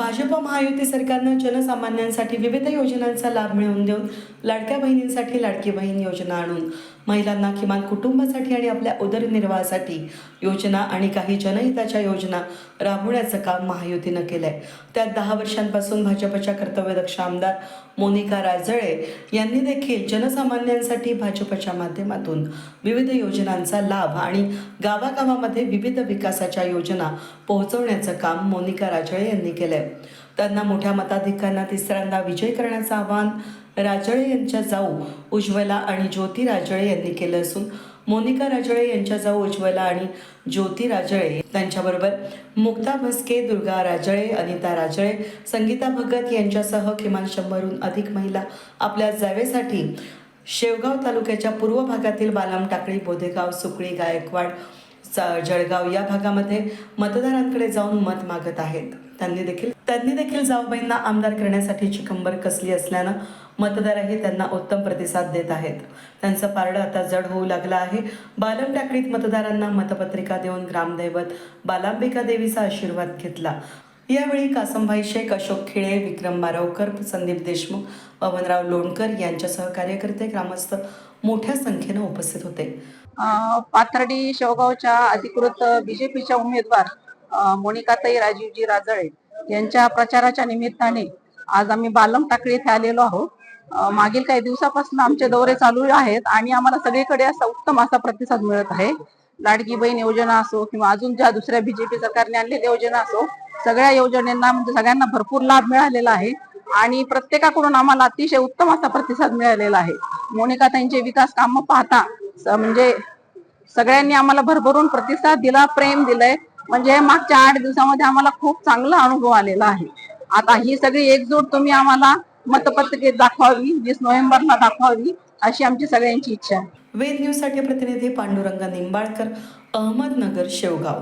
भाजप महायुती सरकारनं जनसामान्यांसाठी विविध योजनांचा लाभ मिळवून देऊन लाडक्या बहिणींसाठी लाडकी बहीण योजना आणून महिलांना किमान कुटुंबासाठी आणि आपल्या उदरनिर्वाहासाठी योजना आणि काही जनहिताच्या योजना राबवण्याचं काम महायुतीनं आहे त्यात दहा वर्षांपासून भाजपच्या कर्तव्यदक्ष आमदार मोनिका राजळे यांनी देखील जनसामान्यांसाठी भाजपच्या माध्यमातून विविध योजनांचा लाभ आणि गावागावामध्ये विविध विकासाच्या योजना पोहोचवण्याचं काम मोनिका राजळे यांनी केलंय. त्यांना मोठ्या मताधिकांना तिसऱ्यांदा विजय करण्याचं आवाहन राजळे यांच्या जाऊ उज्ज्वला आणि ज्योती राजळे यांनी केलं असून मोनिका राजळे यांच्या जाऊ उज्ज्वला आणि ज्योती राजळे त्यांच्याबरोबर मुक्ता भस्के दुर्गा राजळे अनिता राजळे संगीता भगत यांच्यासह किमान शंभरहून अधिक महिला आपल्या जावेसाठी शेवगाव तालुक्याच्या पूर्व भागातील बालाम टाकळी बोधेगाव सुकळी गायकवाड जळगाव या भागामध्ये मतदारांकडे जाऊन मत मागत आहेत. त्यांनी देखील त्यांनी देखील जाऊबाईंना आमदार करण्यासाठीची कंबर कसली असल्यानं मतदारही त्यांना उत्तम प्रतिसाद देत आहेत. त्यांचं पारडं आता जड होऊ लागलं आहे. बालम टाकडीत मतदारांना मतपत्रिका देऊन ग्रामदैवत बालांबिका देवीचा आशीर्वाद घेतला. यावेळी कासमभाई शेख अशोक खिळे विक्रम बारावकर संदीप देशमुख पवनराव लोणकर यांच्यासह कार्यकर्ते ग्रामस्थ मोठ्या संख्येनं उपस्थित होते. पाथर्डी शेवगावच्या अधिकृत बीजेपीच्या उमेदवार मोनिकाताई राजीवजी राजळे यांच्या प्रचाराच्या निमित्ताने आज आम्ही बालम टाकळी येथे आलेलो आहोत. मागील काही दिवसापासून आमचे दौरे चालू आहेत आणि आम्हाला सगळीकडे असा उत्तम असा प्रतिसाद मिळत आहे. लाडकी बहीण योजना असो किंवा अजून ज्या दुसऱ्या बीजेपी सरकारने आणलेल्या योजना असो सगळ्या योजनेना म्हणजे सगळ्यांना भरपूर लाभ मिळालेला आहे. आणि प्रत्येकाकडून आम्हाला अतिशय उत्तम असा प्रतिसाद मिळालेला आहे. मोनिका त्यांचे विकास कामं पाहता म्हणजे सगळ्यांनी आम्हाला भरभरून प्रतिसाद दिला प्रेम दिलंय. म्हणजे मागच्या आठ दिवसामध्ये आम्हाला खूप चांगला अनुभव आलेला आहे. आता ही सगळी एकजूट तुम्ही आम्हाला मतपत्रिकेत दाखवावी वीस नोव्हेंबरला दाखवावी अशी आमची सगळ्यांची इच्छा आहे. वेद न्यूजसाठी प्रतिनिधी पांडुरंग निंबाळकर अहमदनगर शेवगाव.